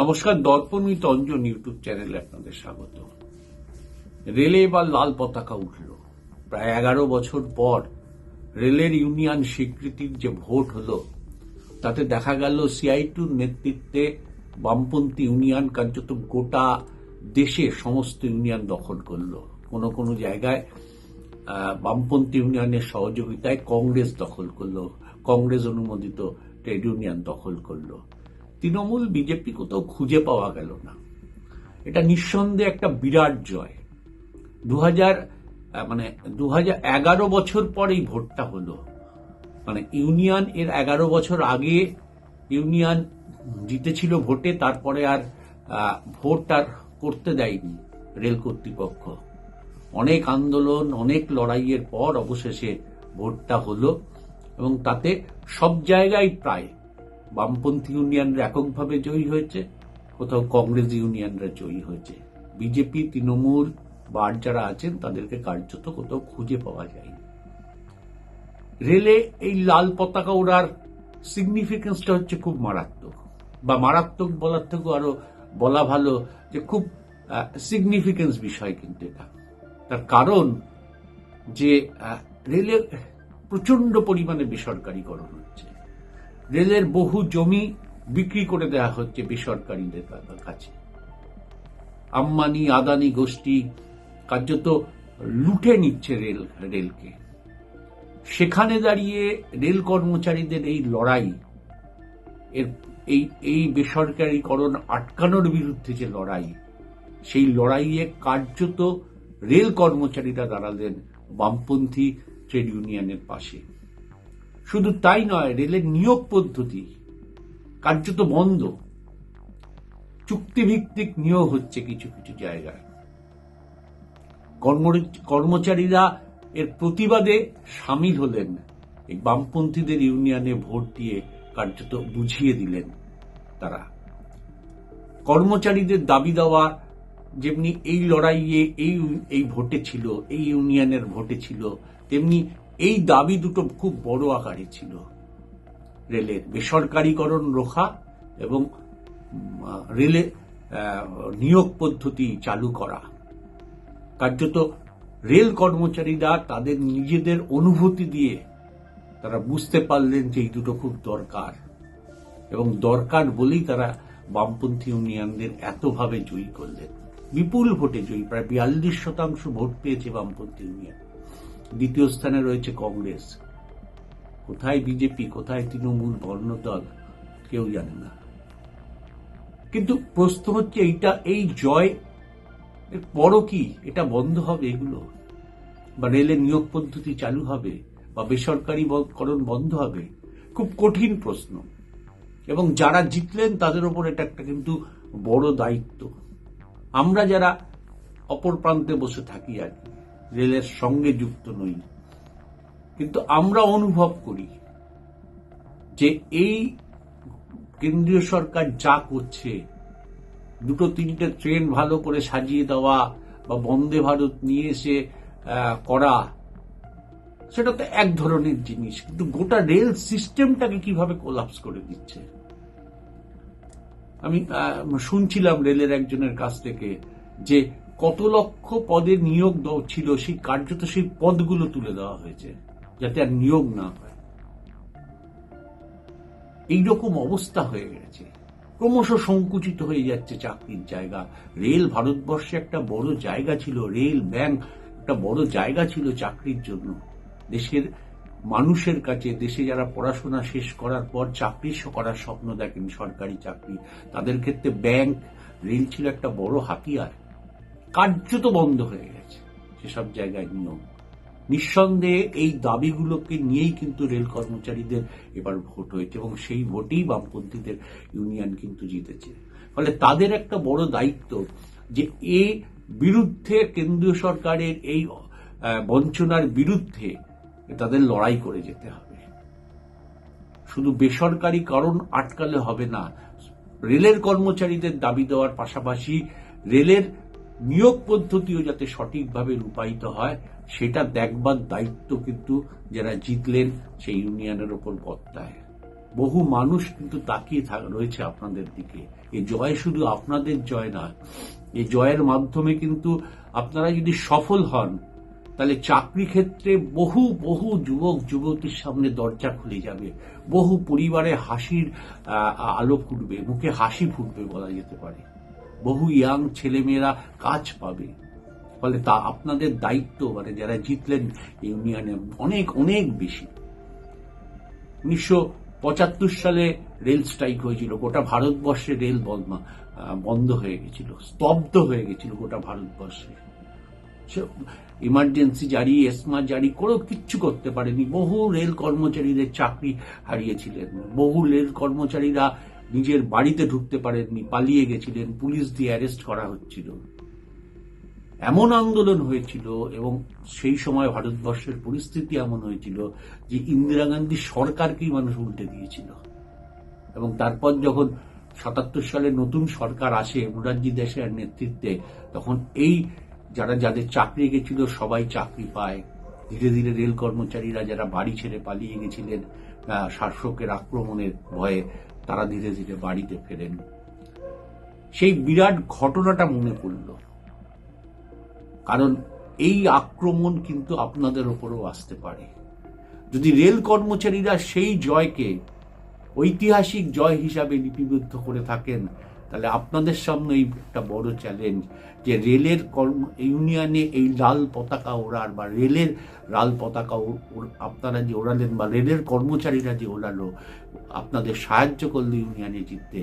নমস্কার, দর্পণ with Anjan YouTube চ্যানেলে আপনাদের স্বাগত। রেলে এবার লাল পতাকা উঠল। প্রায় এগারো বছর পর রেলের ইউনিয়ন স্বীকৃতির যে ভোট হলো, তাতে দেখা গেল সিআইটুর নেতৃত্বে বামপন্থী ইউনিয়ন কার্যত গোটা দেশে সমস্ত ইউনিয়ন দখল করল। কোনো কোনো জায়গায় বামপন্থী ইউনিয়নের সহযোগিতায় কংগ্রেস দখল করল, কংগ্রেস অনুমোদিত ট্রেড ইউনিয়ন দখল করল। তৃণমূল বিজেপি কোথাও খুঁজে পাওয়া গেল না। এটা নিঃসন্দেহে একটা বিরাট জয়। দু হাজার মানে দু এগারো বছর পর এই ভোটটা হলো। মানে ইউনিয়ন এর এগারো বছর আগে ইউনিয়ন জিতেছিল ভোটে, তারপরে আর ভোট আর করতে দেয়নি রেল কর্তৃপক্ষ। অনেক আন্দোলন, অনেক লড়াইয়ের পর অবশেষে ভোটটা হলো এবং তাতে সব জায়গায় প্রায় বামপন্থী ইউনিয়নরা এককভাবে জয়ী হয়েছে, কোথাও কংগ্রেস ইউনিয়নরা জয়ী হয়েছে। বিজেপি, তৃণমূল বার যারা আছেন, তাদেরকে কার্যত কোথাও খুঁজে পাওয়া যায়নি। রেলে এই লাল পতাকা ওড়ার সিগনিফিকেন্সটা হচ্ছে খুব মারাত্মক। বা মারাত্মক বলার থেকেও আরও বলা ভালো যে খুব সিগনিফিকেন্স বিষয় কিন্তু এটা। তার কারণ যে রেলের প্রচণ্ড পরিমাণে বেসরকারীকরণ হচ্ছে। রেলের বহু জমি বিক্রি করে দেওয়া হচ্ছে বেসরকারীদের কাছে। আম্বানি, আদানি গোষ্ঠী কার্যত লুটে নিচ্ছে রেল, রেলকে। সেখানে দাঁড়িয়ে রেল কর্মচারীদের এই লড়াই, এর এই এই বেসরকারীকরণ আটকানোর বিরুদ্ধে যে লড়াই, সেই লড়াইয়ে কার্যত রেল কর্মচারীরা দাঁড়ালেন বামপন্থী ট্রেড ইউনিয়নের পাশে। শুধু তাই নয়, রেলের নিয়োগ পদ্ধতি। কার্যত বন্ধ। চুক্তিভিত্তিক নিয়োগ হচ্ছে কিছু কিছু জায়গায়। কর্মচারীরা এর প্রতিবাদে সামিল হলেন। এই বামপন্থীদের ইউনিয়নে ভোট দিয়ে কার্যত বুঝিয়ে দিলেন তারা। কর্মচারীদের দাবি দেওয়া যেমনি এই লড়াইয়ে এই এই ভোটে ছিল, এই ইউনিয়নের ভোটে ছিল, তেমনি এই দাবি দুটো খুব বড় আকারে ছিল। রেলের বেসরকারীকরণ রোখা এবং রেলে নিয়োগ পদ্ধতি চালু করা। কার্যত রেল কর্মচারীরা তাদের নিজেদের অনুভূতি দিয়ে তারা বুঝতে পারলেন যে এই দুটো খুব দরকার। এবং দরকার বলেই তারা বামপন্থী ইউনিয়নদের এতভাবে জয়ী করলেন। বিপুল ভোটে জয়ী, প্রায় বিয়াল্লিশ শতাংশ ভোট পেয়েছে বামপন্থী ইউনিয়ন। দ্বিতীয় স্থানে রয়েছে কংগ্রেস। কোথায় বিজেপি, কোথায় তৃণমূল বর্ণদল, কেউ জানে না। কিন্তু প্রশ্ন হচ্ছে, এইটা, এই জয়, এর পরও কি এটা বন্ধ হবে এগুলো? বা রেলের নিয়োগ পদ্ধতি চালু হবে, বা বেসরকারীকরণ বন্ধ হবে? খুব কঠিন প্রশ্ন। এবং যারা জিতলেন, তাদের ওপর এটা একটা কিন্তু বড় দায়িত্ব। আমরা যারা অপর প্রান্তে বসে থাকি আর রেলের সঙ্গে যুক্ত নই। কিন্তু আমরা অনুভব করি যে এই কেন্দ্রীয় সরকার যা করছে, দুটো তিনটে ট্রেন ভালো করে সাজিয়ে দেওয়া বা বন্দে ভারত নিয়ে এসে করা, সেটা তো এক ধরনের জিনিস। কিন্তু গোটা রেল সিস্টেমটাকে কীভাবে কোলাপস করে দিচ্ছে? আমি শুনছিলাম রেলের একজনের কাছ থেকে যে কত লক্ষ পদের নিয়োগ ছিল, সেই কার্যত সেই পদগুলো তুলে দেওয়া হয়েছে, যাতে আর নিয়োগ না হয়। এইরকম অবস্থা হয়ে গেছে। ক্রমশ সংকুচিত হয়ে যাচ্ছে চাকরির জায়গা। রেল ভারতবর্ষে একটা বড় জায়গা ছিল, রেল ব্যাংক একটা বড় জায়গা ছিল চাকরির জন্য। দেশের মানুষের কাছে, দেশে যারা পড়াশোনা শেষ করার পর চাকরি করার স্বপ্ন দেখেন সরকারি চাকরি। তাদের ক্ষেত্রে ব্যাংক, রেল ছিল একটা বড় হাতিয়ার। কার্যত বন্ধ হয়ে গেছে। সেসব জায়গায় নিয়ম। নিঃসন্দেহে এই দাবিগুলোকে নিয়েই কিন্তু রেল কর্মচারীদের এবার ভোট হয়েছে এবং সেই ভোটেই বামপন্থীদের ইউনিয়ন কিন্তু জিতেছে। ফলে তাদের একটা বড় দায়িত্ব যে এ বিরুদ্ধে কেন্দ্রীয় সরকারের এই বঞ্চনার বিরুদ্ধে তাদের লড়াই করে যেতে হবে। শুধু বেসরকারি কারণ আটকালে হবে না, রেলের কর্মচারীদের দাবি দেওয়ার পাশাপাশি রেলের নিয়োগ পদ্ধতিও যাতে সঠিকভাবে রূপায়িত হয়, সেটা দেখবার দায়িত্ব কিন্তু যারা জিতলেন সেই ইউনিয়নের ওপর বর্তায়। বহু মানুষ কিন্তু তাকিয়ে রয়েছে আপনাদের দিকে। এই জয় শুধু আপনাদের জয় না এই জয়ের মাধ্যমে কিন্তু আপনারা যদি সফল হন, তাহলে চাকরি ক্ষেত্রে বহু বহু যুবক, যুবতীর সামনে দরজা খুলে যাবে। বহু পরিবারে হাসির আলো ফুটবে, মুখে হাসি ফুটবে বলা যেতে পারে। বহু ইয়াং ছেলেমেয়েরা কাজ পাবে। ফলে তা আপনাদের দায়িত্ব মানে যারা জিতলেন ইউনিয়নে অনেক অনেক বেশি। উনিশশো পঁচাত্তর সালে রেল স্ট্রাইক হয়েছিল, গোটা ভারতবর্ষে রেল বন্ধ হয়ে গেছিল, স্তব্ধ হয়ে গেছিল গোটা ভারতবর্ষে। ইমার্জেন্সি জারি এসমা জারি করেও কিচ্ছু করতে পারেনি। বহু রেল কর্মচারীদের চাকরি হারিয়েছিলেন। বহু রেল কর্মচারীরা নিজের বাড়িতে ঢুকতে পারেননি, পালিয়ে গেছিলেন, পুলিশ দিয়ে অ্যারেস্ট করা হচ্ছিল। এমন আন্দোলন হয়েছিল এবং সেই সময় ভারতবর্ষের পরিস্থিতি এমন হয়েছিল যে ইন্দিরা গান্ধী সরকারকেই মানুষ উল্টে দিয়েছিল। এবং তারপর যখন সাতাত্তর সালে নতুন সরকার আসে মুরারজি দেশের নেতৃত্বে, তখন এই যারা, যাদের চাকরি গেছিল সবাই চাকরি পায়। ধীরে ধীরে রেল কর্মচারীরা যারা বাড়ি ছেড়ে পালিয়ে গেছিলেন শাসকের আক্রমণের ভয়ে তারা ধীরে ধীরে বাড়িতে ফেরেন। সেই বিরাট ঘটনাটা মনে পড়ল। কারণ এই আক্রমণ কিন্তু আপনাদের ওপরও আসতে পারে। যদি রেল কর্মচারীরা সেই জয়কে ঐতিহাসিক জয় হিসাবে লিপিবদ্ধ করে থাকেন তাহলে আপনাদের সামনে এই একটা বড় চ্যালেঞ্জ যে রেলের কর্ম ইউনিয়নে এই লাল পতাকা ওড়ার বা রেলের লাল পতাকা আপনারা যে ওড়ালেন বা রেলের কর্মচারীরা যে ওড়ালো, আপনাদের সাহায্য করল ইউনিয়নে জিততে।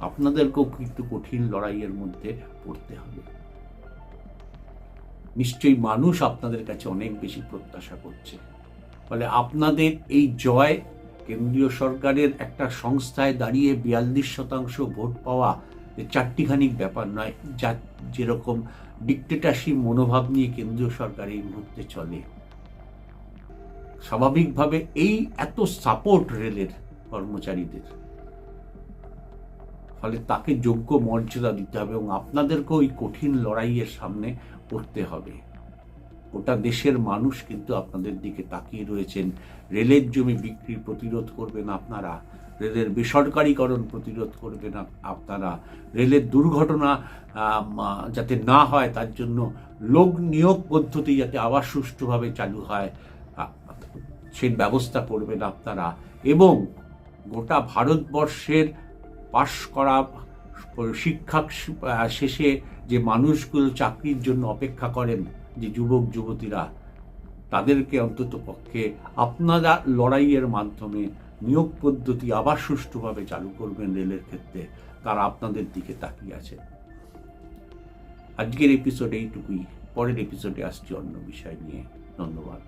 আপনাদেরকেও কিন্তু কঠিন লড়াইয়ের মধ্যে পড়তে হবে। নিশ্চয়ই মানুষ আপনাদের কাছে অনেক বেশি প্রত্যাশা করছে। ফলে আপনাদের এই জয় কেন্দ্রীয় সরকারের একটা সংস্থায় দাঁড়িয়ে বিয়াল্লিশ শতাংশ ভোট পাওয়া এ চারটিখানিক ব্যাপার নয়, যা যেরকম ডিকটেটারশিপ মনোভাব নিয়ে কেন্দ্রীয় সরকার এই মুহূর্তে চলে। স্বাভাবিকভাবে এই এত সাপোর্ট রেলের কর্মচারীদের। ফলে তাকে যোগ্য মর্যাদা দিতে হবে এবং আপনাদেরকেও ওই কঠিন লড়াইয়ের সামনে পড়তে হবে। গোটা দেশের মানুষ কিন্তু আপনাদের দিকে তাকিয়ে রয়েছেন। রেলের জমি বিক্রি প্রতিরোধ করবেন আপনারা, রেলের বেসরকারীকরণ প্রতিরোধ করবেন আপনারা। রেলের দুর্ঘটনা যাতে না হয় তার জন্য লোক নিয়োগ পদ্ধতি যাতে আবার সুষ্ঠুভাবে চালু হয় সেই ব্যবস্থা করবেন আপনারা। এবং গোটা ভারতবর্ষের পাশ করা শিক্ষা শেষে যে মানুষগুলো চাকরির জন্য অপেক্ষা করেন যে যুবক, যুবতীরা তাদেরকে অন্তত পক্ষে আপনারা লড়াইয়ের মাধ্যমে নিয়োগ পদ্ধতি আবার সুষ্ঠুভাবে চালু করবেন রেলের ক্ষেত্রে। তারা আপনাদের দিকে তাকিয়ে আছে। আজকের এপিসোড এইটুকুই। পরের এপিসোডে আসছি অন্য বিষয় নিয়ে। ধন্যবাদ।